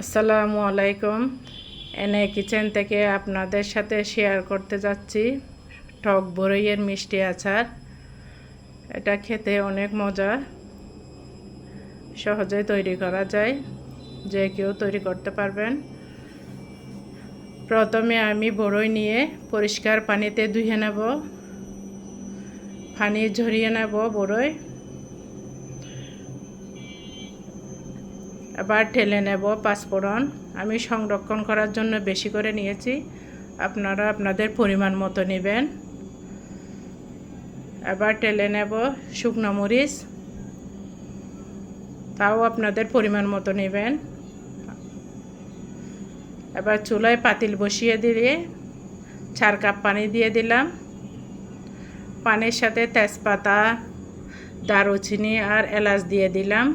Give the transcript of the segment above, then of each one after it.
আসসালামু আলাইকুম। এনে কিচেন থেকে আপনাদের সাথে শেয়ার করতে যাচ্ছি। টক বরইয়ের মিষ্টি আচার। এটা খেতে অনেক মজা। সহজে তৈরি করা যায়। যে কেউ তৈরি করতে পারবেন। প্রথমে আমি বড়ই নিয়ে পরিষ্কার পানিতে ধুয়ে নেব। পানি ঝরিয়ে নেব বড়ই। এবার ঠেলে নেব পাঁচফোড়ন। আমি সংরক্ষণ করার জন্য বেশি করে নিয়েছি। আপনারা আপনাদের পরিমাণ মতো নেবেন। এবার টেলে নেব শুকনো মরিচ। তাও আপনাদের পরিমাণ মতো নেবেন। এবার চুলায় পাতিল বসিয়ে দিয়ে চার কাপ পানি দিয়ে দিলাম। পানির সাথে তেজপাতা, দারুচিনি আর এলাচ দিয়ে দিলাম।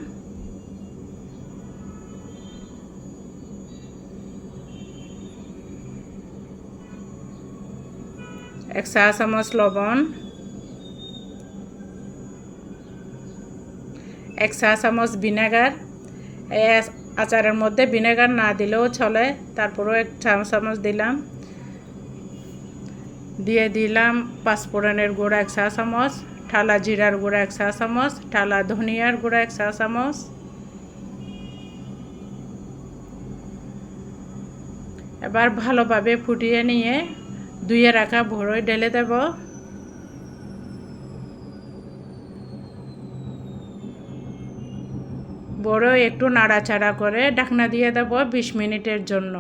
এক চা চামচ লবণ এক চা চামচ ভিনেগার এই আচারের মধ্যে ভিনেগার না দিলেও চলে, তারপরেও এক চা চামচ দিলাম। দিয়ে দিলাম পাঁচফোড়নের গুঁড়া এক চা চামচ ঠালা জিরার গুঁড়া এক চা চামচ ঠালা ধনিয়ার গুঁড়া এক চা চামচ এবার ভালোভাবে ফুটিয়ে নিয়ে ধুয়ে রাখা ভরই ঢেলে দেব বড় একটু নাড়াচাড়া করে ঢাকনা দিয়ে দেব বিশ মিনিটের জন্য।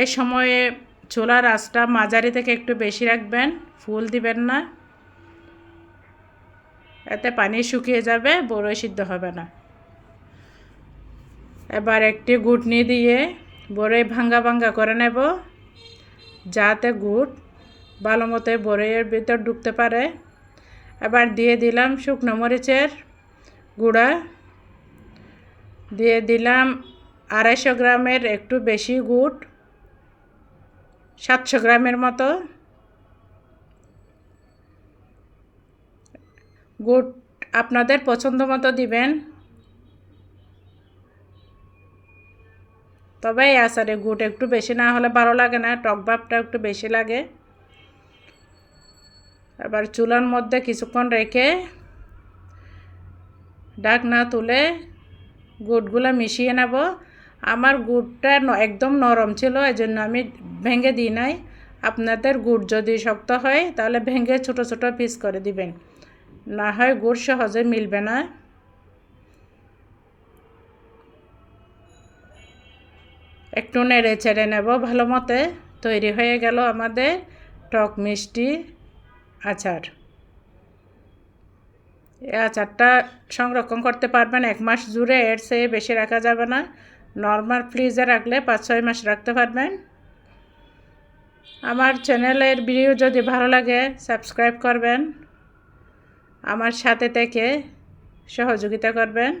এই সময়ে চুলার আঁচটা মাঝারি থেকে একটু বেশি রাখবেন ফুল দিবেন না। এতে পানি শুকিয়ে যাবে বড়ই সিদ্ধ হবে না। এবার একটি গুটনি দিয়ে বড়ই ভাঙ্গা ভাঙ্গা করে নেব যাতে গুড় ভালো মতো বড়ইয়ের ভিতর ঢুকতে পারে। এবার দিয়ে দিলাম শুকনো মরিচের গুঁড়া। দিয়ে দিলাম আড়াইশো গ্রামের একটু বেশি গুড়, সাতশো গ্রামের মতো। গুড় আপনাদের পছন্দ মতো দিবেন। তবে এই আচারে গুড় একটু বেশি না হলে ভালো লাগে না, টক ভাবটা একটু বেশি লাগে। এবার চুলার মধ্যে কিছুক্ষণ রেখে ডাক না তুলে গুড়গুলো মিশিয়ে নেব। আমার গুড়টা একদম নরম ছিল এই জন্য আমি ভেঙে দিই নাই। আপনাদের গুড় যদি শক্ত হয়, তাহলে ভেঙে ছোট ছোট পিস করে দিবেন। না হয় গুড় সহজে মিলবে না। একটু নেড়ে ছেড়ে নেব ভালো মতে। তৈরি হয়ে গেল আমাদের টক মিষ্টি আচার। এই আচারটা সংরক্ষণ করতে পারবেন এক মাস জুড়ে, এর চেয়ে বেশি রাখা যাবে না। নর্মাল ফ্রিজে রাখলে পাঁচ ছয় মাস রাখতে পারবেন। আমার চ্যানেলের ভিডিও যদি ভালো লাগে, সাবস্ক্রাইব করবেন। আমার সাথে থেকে সহযোগিতা করবেন।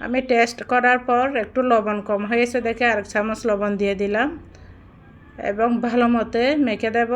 আমি টেস্ট করার পর একটু লবণ কম হয়েছে দেখে আরেক চামচ লবণ দিয়ে দিলাম। এবং ভালো মতে মেখে দেব।